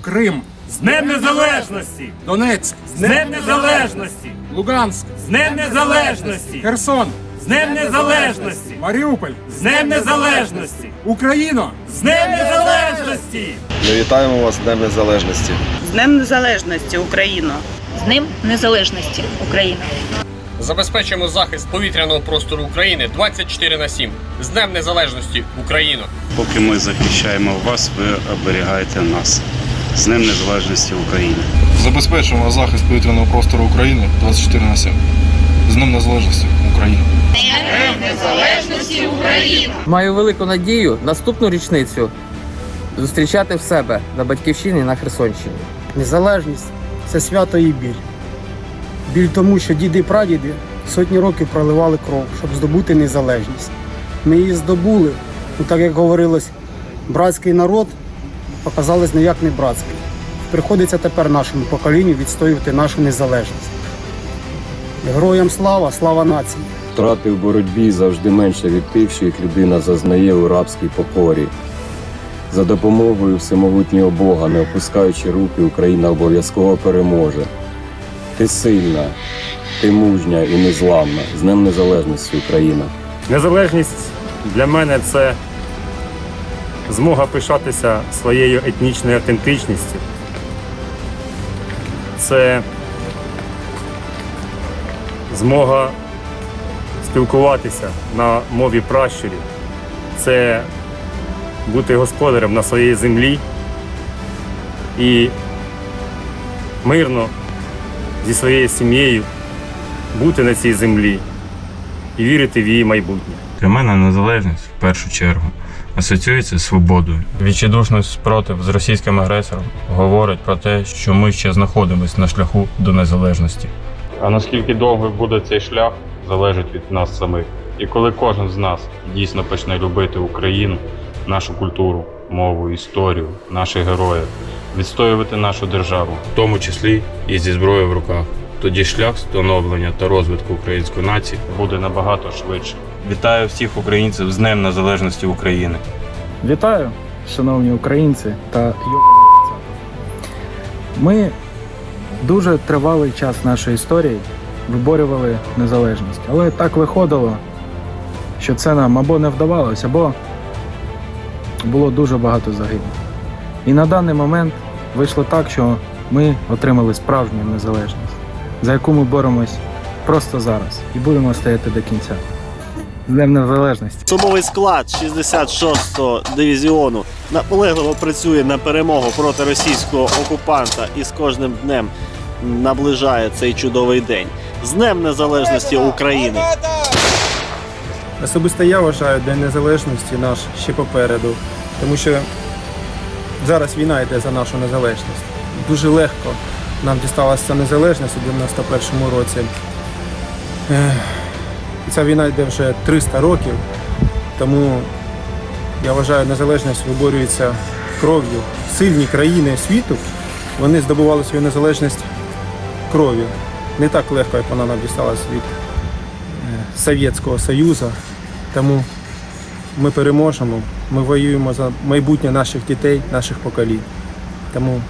Крим, З Днем Незалежності! Донецьк, З Днем Незалежності! Луганськ, З Днем Незалежності! Херсон, З Днем Незалежності! Маріуполь, З Днем Незалежності! Україно! З Днем Незалежності! Ми вітаємо вас з Днем Незалежності. З Днем Незалежності Україно! З Днем Незалежності України. Забезпечуємо захист повітряного простору України 24 на 7. З Днем Незалежності Україну! Поки ми захищаємо вас, ви оберігаєте нас. З Днем Незалежності України. Забезпечуємо захист повітряного простору України 24 на 7. З Днем Незалежності України. Маю велику надію наступну річницю зустрічати в себе на батьківщині на Херсонщині. Незалежність це свято і біль. Біль тому, що діди і прадіди сотні років проливали кров, щоб здобути незалежність. Ми її здобули, ну так як говорилось, братський народ показалось ніяк не братський. Приходиться тепер нашому поколінню відстоювати нашу незалежність. Героям слава, слава нації! Втрати в боротьбі завжди менше від тих, що їх людина зазнає у рабській покорі. За допомогою всемогутнього Бога, не опускаючи руки, Україна обов'язково переможе. Ти сильна, ти мужня і незламна. З Днем Незалежності Україна! Незалежність для мене це змога пишатися своєю етнічною автентичністю. Це змога спілкуватися на мові пращурів. Це бути господарем на своїй землі і мирно зі своєю сім'єю бути на цій землі і вірити в її майбутнє. Для мене незалежність в першу чергу асоціюється з свободою. Відчайдушний спротив з російським агресором говорить про те, що ми ще знаходимося на шляху до незалежності. А наскільки довго буде цей шлях, залежить від нас самих. І коли кожен з нас дійсно почне любити Україну, нашу культуру, мову, історію, наших героїв, відстоювати нашу державу, в тому числі і зі зброєю в руках. Тоді шлях становлення та розвитку української нації буде набагато швидше. Вітаю всіх українців з Днем Незалежності України. Вітаю, шановні українці та Ми дуже тривалий час нашої історії виборювали незалежність. Але так виходило, що це нам або не вдавалося, або було дуже багато загиблих. І на даний момент вийшло так, що ми отримали справжню незалежність, за яку ми боремось просто зараз і будемо стояти до кінця. З Днем Незалежності! Особовий склад 66-го дивізіону наполегливо працює на перемогу проти російського окупанта і з кожним днем наближає цей чудовий день. З Днем Незалежності України! Особисто я вважаю День Незалежності наш ще попереду, тому що зараз війна йде за нашу незалежність. Дуже легко нам дісталася незалежність у 91-му році. Ця війна йде вже 300 років, тому я вважаю, незалежність виборюється кров'ю. Сильні країни світу вони здобували свою незалежність кров'ю. Не так легко, як вона нам дісталася від е, Совєтського Союзу. Тому ми переможемо, ми воюємо за майбутнє наших дітей, наших поколінь. Тому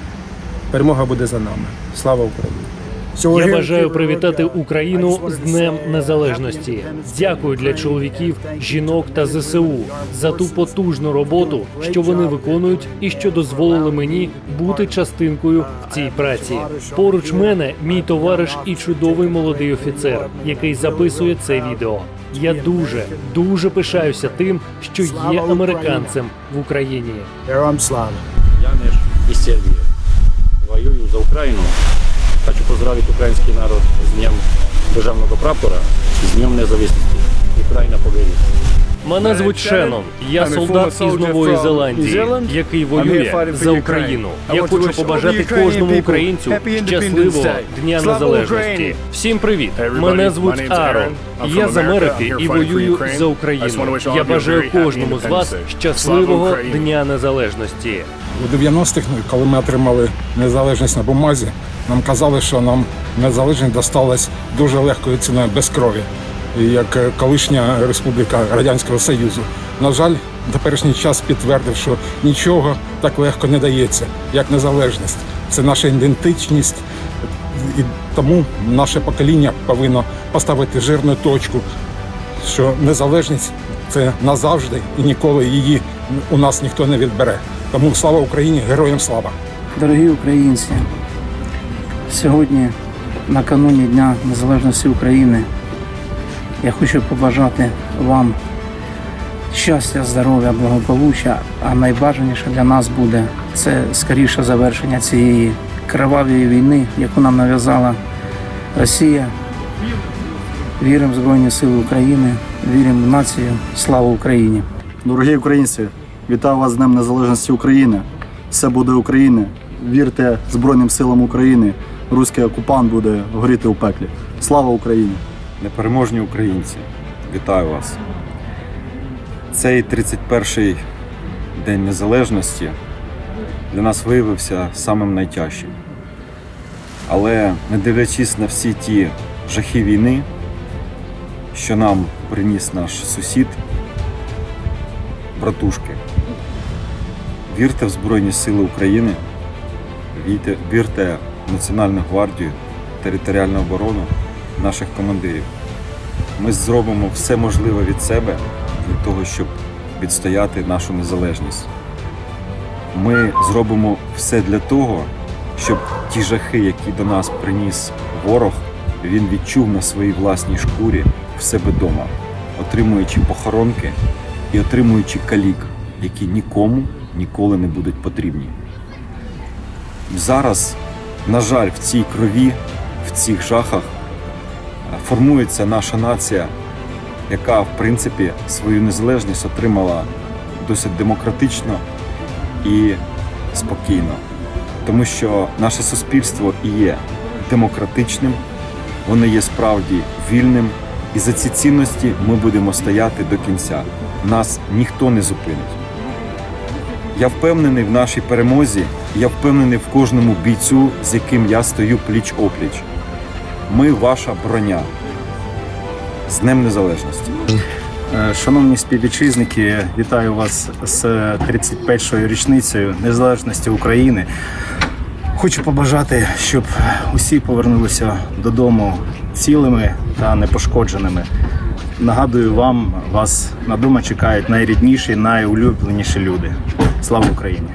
перемога буде за нами. Слава Україні! Я бажаю привітати Україну з Днем Незалежності. Дякую для чоловіків, жінок та ЗСУ за ту потужну роботу, що вони виконують, і що дозволили мені бути частинкою в цій праці. Поруч мене мій товариш і чудовий молодий офіцер, який записує це відео. Я дуже дуже пишаюся тим, що є американцем в Україні. Героям слава! Я Неш із Сербії. Воюю за Україну. Хочу поздравити український народ з Днем Державного прапора, з Днем Незалежності. Україна победить. Мене звуть Шеннон. Я солдат із Нової Зеландії, який воює за Україну. Я хочу побажати кожному українцю щасливого дня незалежності. Всім привіт! Мене звуть Арон. Я з Америки і воюю за Україну. Я бажаю кожному з вас щасливого дня незалежності. У 90-х, коли ми отримали незалежність на бумазі, нам казали, що нам незалежність досталась дуже легкою ціною без крові. Як е, колишня республіка Радянського Союзу. На жаль, теперішній час підтвердив, що нічого так легко не дається, як незалежність. Це наша ідентичність, і тому наше покоління повинно поставити жирну точку, що незалежність це назавжди і ніколи її у нас ніхто не відбере. Тому слава Україні, героям слава! Дорогі українці, сьогодні, накануні Дня Незалежності України, я хочу побажати вам щастя, здоров'я, благополуччя, а найбажаніше для нас буде це скоріше завершення цієї кривавої війни, яку нам нав'язала Росія. Віримо в Збройні Сили України, віримо в націю. Слава Україні! Дорогі українці, вітаю вас з Днем Незалежності України. Все буде Україна. Вірте Збройним силам України. Руський окупант буде горіти у пеклі. Слава Україні! Непереможні українці, вітаю вас. Цей 31-й День Незалежності для нас виявився самим найтяжчим. Але не дивлячись на всі ті жахи війни, що нам приніс наш сусід, братушки, вірте в Збройні Сили України, вірте, вірте в Національну гвардію, територіальну оборону наших командирів. Ми зробимо все можливе від себе для того, щоб відстояти нашу незалежність. Ми зробимо все для того, щоб ті жахи, які до нас приніс ворог, він відчув на своїй власній шкурі в себе вдома, отримуючи похоронки і отримуючи калік, які нікому ніколи не будуть потрібні. Зараз, на жаль, в цій крові, в цих жахах формується наша нація, яка, в принципі, свою незалежність отримала досить демократично і спокійно. Тому що наше суспільство і є демократичним, воно є справді вільним, і за ці цінності ми будемо стояти до кінця. Нас ніхто не зупинить. Я впевнений в нашій перемозі, я впевнений в кожному бійцю, з яким я стою пліч опліч. Ми ваша броня. З Днем Незалежності. Е, Шановні співвітчизники, вітаю вас з 31-ю річницею незалежності України. Хочу побажати, щоб усі повернулися додому цілими та непошкодженими. Нагадую вам, вас на дома чекають найрідніші, найулюбленіші люди. Слава Україні!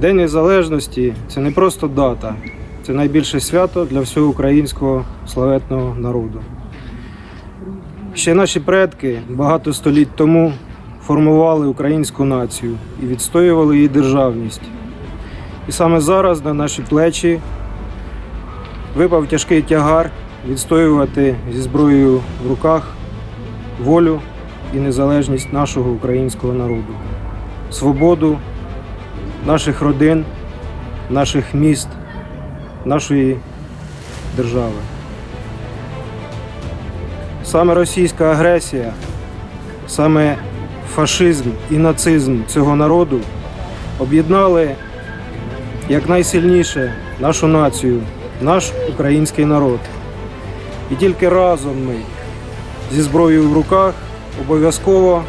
День Незалежності це не просто дата, це найбільше свято для всього українського славетного народу. Ще наші предки багато століть тому формували українську націю і відстоювали її державність. І саме зараз на наші плечі випав тяжкий тягар відстоювати зі зброєю в руках волю і незалежність нашого українського народу, свободу наших родин, наших міст, нашої держави. Саме російська агресія, саме фашизм і нацизм цього народу об'єднали якнайсильніше нашу націю, наш український народ. І тільки разом ми зі зброєю в руках обов'язково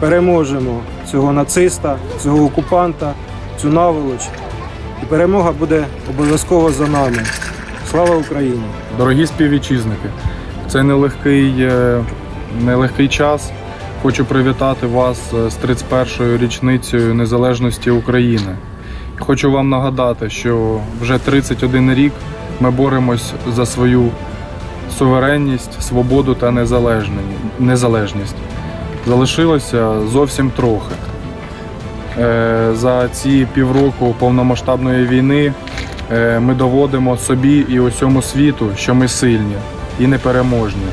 переможемо цього нациста, цього окупанта, цю наволоч. І перемога буде обов'язково за нами. Слава Україні! Дорогі співвітчизники, в цей нелегкий, е, нелегкий час хочу привітати вас е, з 31-ю річницею незалежності України. Хочу вам нагадати, що вже 31 рік ми боремось за свою суверенність, свободу та незалежність. Залишилося зовсім трохи. Е, За ці півроку повномасштабної війни е, ми доводимо собі і усьому світу, що ми сильні і непереможні.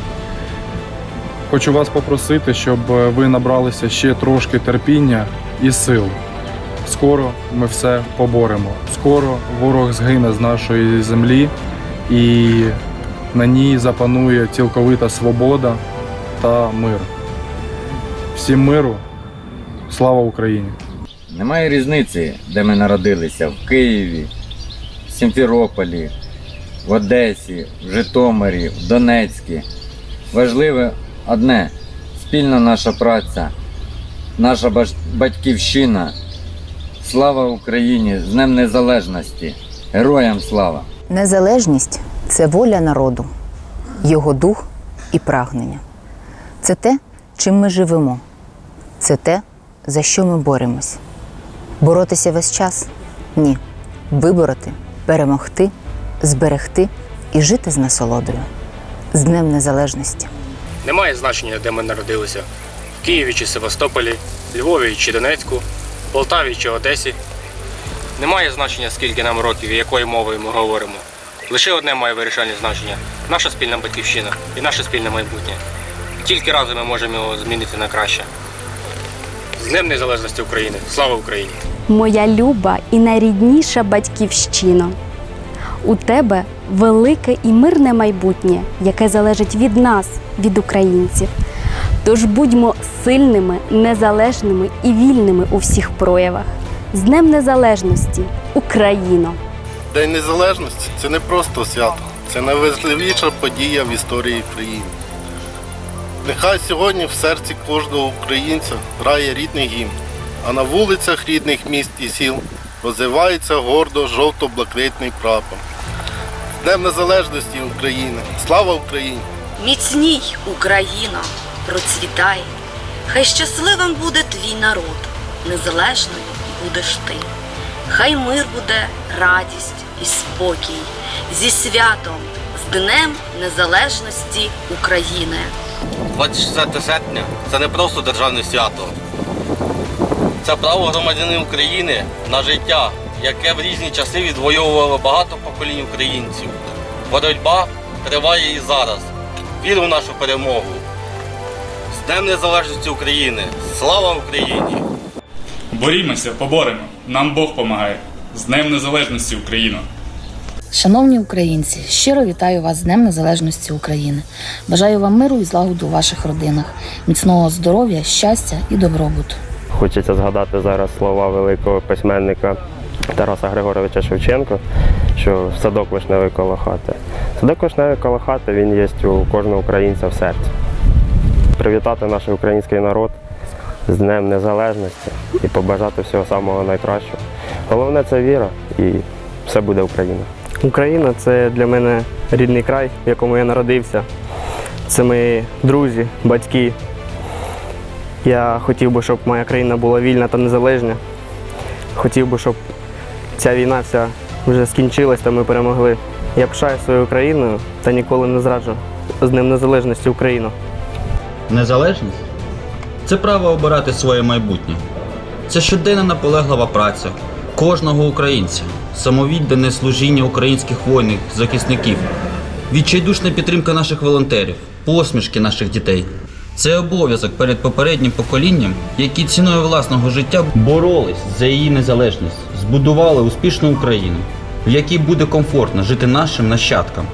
Хочу вас попросити, щоб ви набралися ще трошки терпіння і сил. Скоро ми все поборемо. Скоро ворог згине з нашої землі і на ній запанує цілковита свобода та мир. Всім миру, слава Україні! Немає різниці, де ми народилися в Києві, в Сімферополі, в Одесі, в Житомирі, в Донецьку. Важливе одне спільна наша праця наша батьківщина. Слава Україні! З Днем Незалежності! Героям слава! Незалежність це воля народу, його дух і прагнення. Це те, чим ми живемо. Це те, за що ми боремось. Боротися весь час? Ні. Вибороти, перемогти, зберегти і жити з насолодою. З Днем Незалежності. Немає значення, де ми народилися: в Києві чи Севастополі, Львові чи Донецьку, Полтаві чи Одесі. Немає значення, скільки нам років і якою мовою ми говоримо. Лише одне має вирішальне значення наша спільна батьківщина і наше спільне майбутнє. Тільки разом ми можемо його змінити на краще. З Днем Незалежності України! Слава Україні! моя люба і найрідніша батьківщина. У тебе велике і мирне майбутнє, яке залежить від нас, від українців. Тож будьмо сильними, незалежними і вільними у всіх проявах. З Днем Незалежності, Україно! День Незалежності це не просто свято, це найважливіша подія в історії країни. Нехай сьогодні в серці кожного українця грає рідний гімн, а на вулицях рідних міст і сіл розвивається гордо жовто-блакитний прапор. Днем Незалежності України! Слава Україні! Міцній Україна, процвітай, хай щасливим буде твій народ, незалежною будеш ти. Хай мир буде, радість і спокій зі святом, з Днем Незалежності України. 24 серпня це не просто державне свято. Це право громадянина України на життя, яке в різні часи відвоювало багато поколінь українців. Боротьба триває і зараз. Віру в нашу перемогу. З Днем Незалежності України! Слава Україні! Борімося, поборемо. Нам Бог помагає. З Днем Незалежності Україна! Шановні українці, щиро вітаю вас з Днем Незалежності України. Бажаю вам миру і злагоду у ваших родинах, міцного здоров'я, щастя і добробуту. Хочеться згадати зараз слова великого письменника Тараса Григоровича Шевченка, що садок вишневий коло хати. Садок вишневий коло хати він є у кожного українця в серці. Привітати наш український народ з Днем Незалежності і побажати всього самого найкращого. Головне це віра і все буде Україна. Україна це для мене рідний край, в якому я народився. Це мої друзі, батьки. Я хотів би, щоб моя країна була вільна та незалежна. Хотів би, щоб ця війна вся вже скінчилась та ми перемогли. Я пишаю своєю країною та ніколи не зраджу з Днем Незалежності Україну. Незалежність це право обирати своє майбутнє. Це щоденна наполеглива праця кожного українця, самовіддане служіння українських воїнів, захисників, відчайдушна підтримка наших волонтерів, посмішки наших дітей. Це обов'язок перед попереднім поколінням, які ціною власного життя боролись за її незалежність, збудували успішну Україну, в якій буде комфортно жити нашим нащадкам.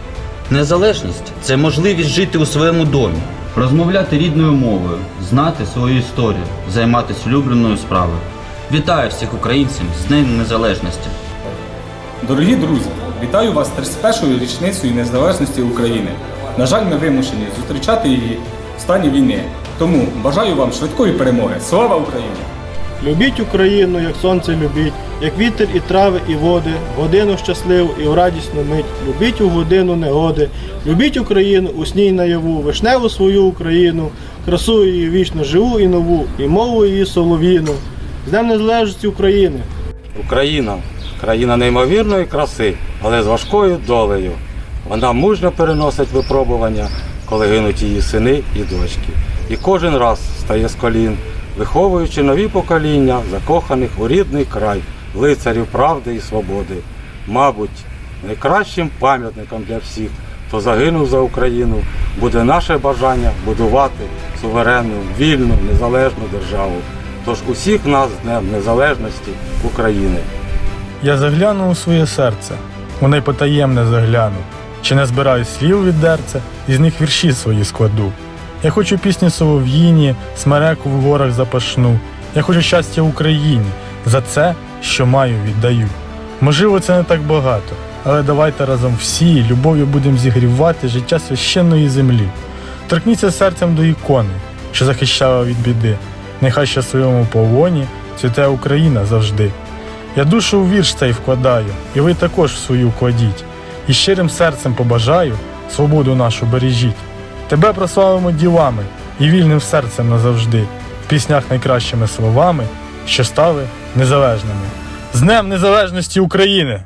Незалежність це можливість жити у своєму домі, розмовляти рідною мовою, знати свою історію, займатися улюбленою справою. Вітаю всіх українців з Днем Незалежності! Дорогі друзі, вітаю вас з 31-ю річницею незалежності України. На жаль, ми вимушені зустрічати її в стані війни. Тому бажаю вам швидкої перемоги. Слава Україні! Любіть Україну, як сонце любіть, як вітер і трави, і води, годину щасливу і в радісну мить. Любіть у годину негоди, любіть Україну у сні й наяву, вишневу свою Україну, красу її вічно живу і нову, і мову її солов'їну. З Днем Незалежності України! Україна країна неймовірної краси, але з важкою долею. Вона мужньо переносить випробування, коли гинуть її сини і дочки. І кожен раз стає з колін, виховуючи нові покоління, закоханих у рідний край, лицарів правди і свободи. Мабуть, найкращим пам'ятником для всіх, хто загинув за Україну, буде наше бажання будувати суверенну, вільну, незалежну державу. Тож усіх нас Днем Незалежності України. Я загляну у своє серце, у найпотаємне загляну, чи не збираю слів від дерця, і них вірші свої складу. Я хочу пісні солов'їні, смереку в горах запашну. Я хочу щастя Україні, за це, що маю, віддаю. Можливо, це не так багато, але давайте разом всі любов'ю будемо зігрівати життя священної землі. Торкніться серцем до ікони, що захищала від біди. Нехай щасливому полоні цвіте Україна завжди. Я душу у вірш цей вкладаю, і ви також в свою кладіть. І щирим серцем побажаю, свободу нашу бережіть. Тебе прославимо ділами і вільним серцем назавжди, в піснях найкращими словами, що стали незалежними. З Днем Незалежності України!